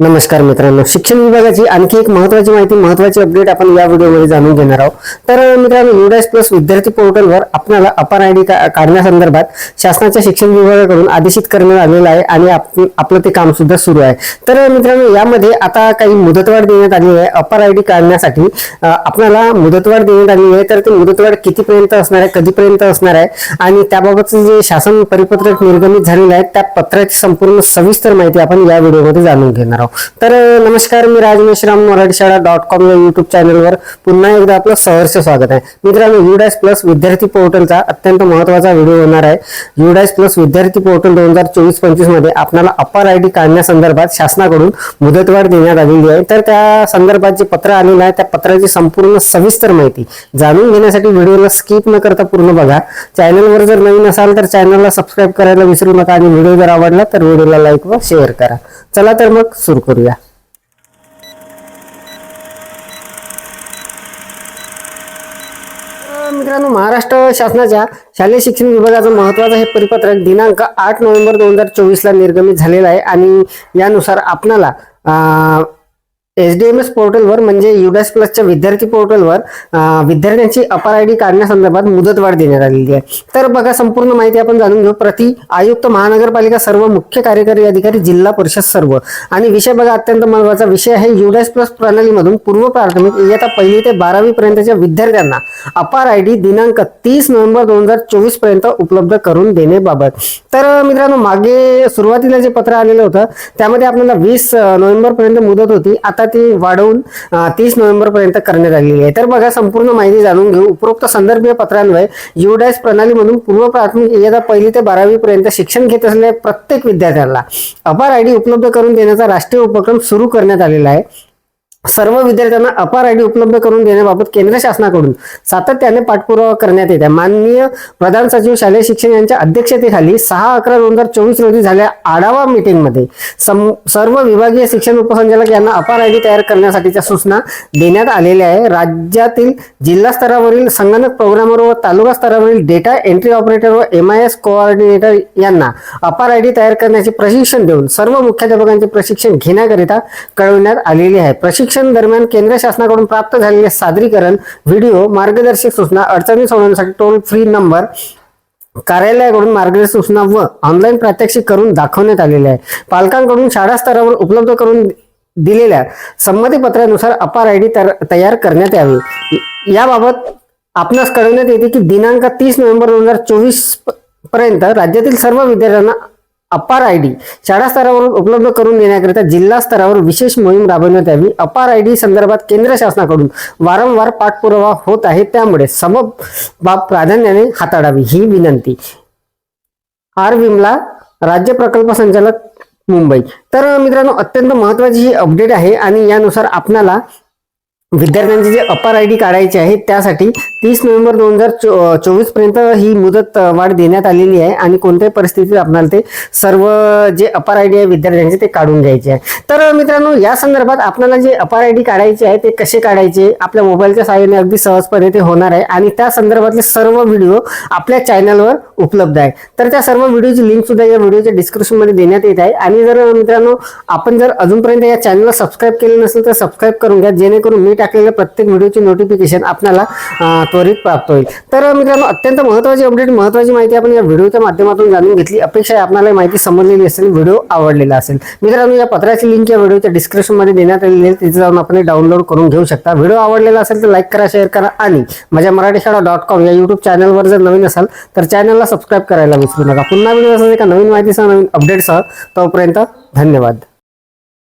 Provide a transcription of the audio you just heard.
नमस्कार मित्रांनो. शिक्षण विभागाची आणखी एक महत्वाची माहिती महत्वाची अपडेट आपण या व्हिडिओमध्ये जाणून घेणार आहोत. तर मित्रांनो युडास प्लस विद्यार्थी पोर्टलवर आपल्याला अपार आय डी काढण्यासंदर्भात शासनाच्या शिक्षण विभागाकडून आदेशित करण्यात आलेलं आहे आणि आप- आपलं ते काम सुद्धा सुरू आहे. तर मित्रांनो यामध्ये आता काही मुदतवाढ देण्यात आली आहे. अपार आय डी काढण्यासाठी आपल्याला मुदतवाढ देण्यात आली आहे. तर ती मुदतवाढ कितीपर्यंत असणार आहे कधीपर्यंत असणार आहे आणि त्याबाबतचं जे शासन परिपत्रक निर्गमित झालेलं आहे त्या पत्राची संपूर्ण सविस्तर माहिती आपण या व्हिडिओमध्ये जाणून घेणार आहोत. तर नमस्कार मी राज मेश्राम मराठी शाळा डॉट कॉम या युट्यूब चॅनलवर पुन्हा एकदा आपलं सहर्ष स्वागत आहे. मित्रांनो युडास प्लस विद्यार्थी पोर्टलचा अत्यंत महत्त्वाचा व्हिडिओ होणार आहे. युडास प्लस विद्यार्थी पोर्टल दोन हजार चोवीस पंचवीसमध्ये आपल्याला अपार आय डी काढण्यासंदर्भात शासनाकडून मुदतवाढ देण्यात आलेली आहे. तर त्या संदर्भात जे पत्र आलेलं आहे त्या पत्राची संपूर्ण सविस्तर माहिती जाणून घेण्यासाठी व्हिडिओला स्किप न करता पूर्ण बघा. चॅनलवर जर नवीन असाल तर चॅनलला सबस्क्राईब करायला विसरू नका आणि व्हिडिओ जर आवडला तर व्हिडिओला लाईक व शेअर करा. चला तर मग सुरू करूया. मित्रांनो महाराष्ट्र शासनाच्या शालेय शिक्षण विभागाचं महत्वाचं हे परिपत्रक दिनांक आठ नोव्हेंबर दोन हजार चोवीसला निर्गमित झालेलं आहे आणि यानुसार आपणाला एच डी एम एस पोर्टलवर म्हणजे युडास प्लसच्या विद्यार्थी पोर्टलवर विद्यार्थ्यांची अपार आय डी काढण्यासंदर्भात मुदतवाढ देण्यात आलेली आहे. तर बघा संपूर्ण माहिती आपण जाणून घेऊ. प्रति आयुक्त महानगरपालिका सर्व मुख्य कार्यकारी अधिकारी जिल्हा परिषद सर्व. आणि विषय बघा अत्यंत महत्त्वाचा विषय आहे युडास प्लस प्रणालीमधून पूर्व प्राथमिक म्हणजे इयत्ता पहिली ते बारावी पर्यंतच्या विद्यार्थ्यांना अपार आय डी दिनांक तीस नोव्हेंबर दोन हजार चोवीसपर्यंत उपलब्ध करून देण्याबाबत. तर मित्रांनो मागे सुरुवातीला जे पत्र आलेलं होतं त्यामध्ये आपल्याला वीस नोव्हेंबर पर्यंत मुदत होती. आता ती वाढवून तीस नोव्हेंबरपर्यंत करण्यात आलेली आहे. तर बघा संपूर्ण माहिती जाणून घेऊ. उपरोक्त संदर्भीय पत्रान्वये प्रणाली प्रणालीमधून पूर्व प्राथमिक इयत्ता पहिली ते बारावीपर्यंत शिक्षण घेत असलेल्या प्रत्येक विद्यार्थ्यांना अपार आय डी उपलब्ध करून देण्याचा राष्ट्रीय उपक्रम सुरू करण्यात आलेला आहे. सर्व विद्यार्थ्यांना अपार आय डी उपलब्ध करून देण्याबाबत केंद्र शासनाकडून सातत्याने पाठपुरावा करण्यात येत आहे. माननीय प्रधान सचिव शालेय शिक्षण यांच्या अध्यक्षतेखाली सहा अकरा दोन हजार चोवीस रोजी झालेल्या आढावा मीटिंगमध्ये सम- सर्व विभागीय शिक्षण उपसंचालक यांना अपार आय डी तयार करण्यासाठीच्या सूचना देण्यात आलेल्या आहे. राज्यातील जिल्हा स्तरावरील संगणक प्रोग्रामर व तालुका स्तरावरील डेटा एंट्री ऑपरेटर व एम आय एस कोऑर्डिनेटर यांना अपार आय डी तयार करण्याचे प्रशिक्षण देऊन सर्व मुख्याध्यापकांचे प्रशिक्षण घेण्याकरिता कळविण्यात आलेले आहे. प्रशिक्षण दरम्यान केंद्र शासनाकडून प्राप्त झालेले सादरीकरण व्हिडिओ मार्गदर्शक सूचना अडचणी सोडवण्यासाठी टोल फ्री नंबर कार्यालयाकडून मार्गदर्शक सूचना व ऑनलाईन प्रात्यक्षिक करून दाखवण्यात आलेले आहे. पालकांकडून शाळा स्तरावर उपलब्ध करून दिलेल्या संमतीपत्रानुसार अपार आय डी तयार करण्यात यावी. याबाबत आपणास कळवण्यात येते की दिनांक तीस नोव्हेंबर दोन हजार चोवीसपर्यंत राज्यातील सर्व विद्यार्थ्यांना अपार आय डी शाळा स्तरावर उपलब्ध करून देण्याकरिता जिल्हा स्तरावर विशेष मोहीम राबविण्यात यावी. अपार आय डी संदर्भात केंद्र शासनाकडून वारंवार पाठपुरावा होत आहे. त्यामुळे सबब बाब प्राधान्याने हाताळावी ही विनंती. आर विमला राज्य प्रकल्प संचालक मुंबई. तर मित्रांनो अत्यंत महत्वाची ही अपडेट आहे आणि यानुसार आपणाला विद्यार्थ्यांचे जे अपार आय डी काढायचे आहे त्यासाठी तीस नोव्हेंबर दोन हजार चो चोवीसपर्यंत ही मुदत वाढ देण्यात आलेली आहे आणि कोणत्याही परिस्थितीत आपल्याला ते सर्व जे अपार आय डी आहे विद्यार्थ्यांचे ते काढून घ्यायचे आहे. तर मित्रांनो या संदर्भात आपल्याला जे अपार आय डी काढायचे आहे ते कसे काढायचे? आपल्या मोबाईलच्या सहाय्याने अगदी सहजपणे ते होणार आहे आणि त्या संदर्भातले सर्व व्हिडिओ आपल्या चॅनलवर उपलब्ध आहे. तर त्या सर्व व्हिडिओची लिंक सुद्धा या व्हिडिओच्या डिस्क्रिप्शनमध्ये देण्यात येत आहे आणि जर मित्रांनो आपण जर अजूनपर्यंत या चॅनलला सबस्क्राईब केलं नसेल तर सबस्क्राईब करून घ्या जेणेकरून मी टाकलेल्या प्रत्येक व्हिडिओची नोटिफिकेशन आपल्याला त्वरित प्राप्त होईल. तर मित्रांनो अत्यंत महत्वाची अपडेट महत्वाची माहिती आपण या व्हिडिओच्या माध्यमातून जाणून घेतली. अपेक्षा आहे आपल्याला माहिती समजलेली असेल व्हिडिओ आवडलेला असेल. मित्रांनो या पत्राची लिंक या व्हिडिओच्या डिस्क्रिप्शनमध्ये देण्यात आलेली आहे. तिथे जाऊन आपण डाउनलोड करून घेऊ शकता. व्हिडिओ आवडलेला असेल तर लाईक करा शेअर करा आणि माझ्या मराठी शाळा डॉट कॉम या यूट्यूब चॅनलवर जर नवीन असाल तर चॅनलला सबस्क्राईब करायला विसरू नका. पुन्हा व्हिडिओ असेल एका नवीन माहितीसह नवीन अपडेटसह तोपर्यंत धन्यवाद.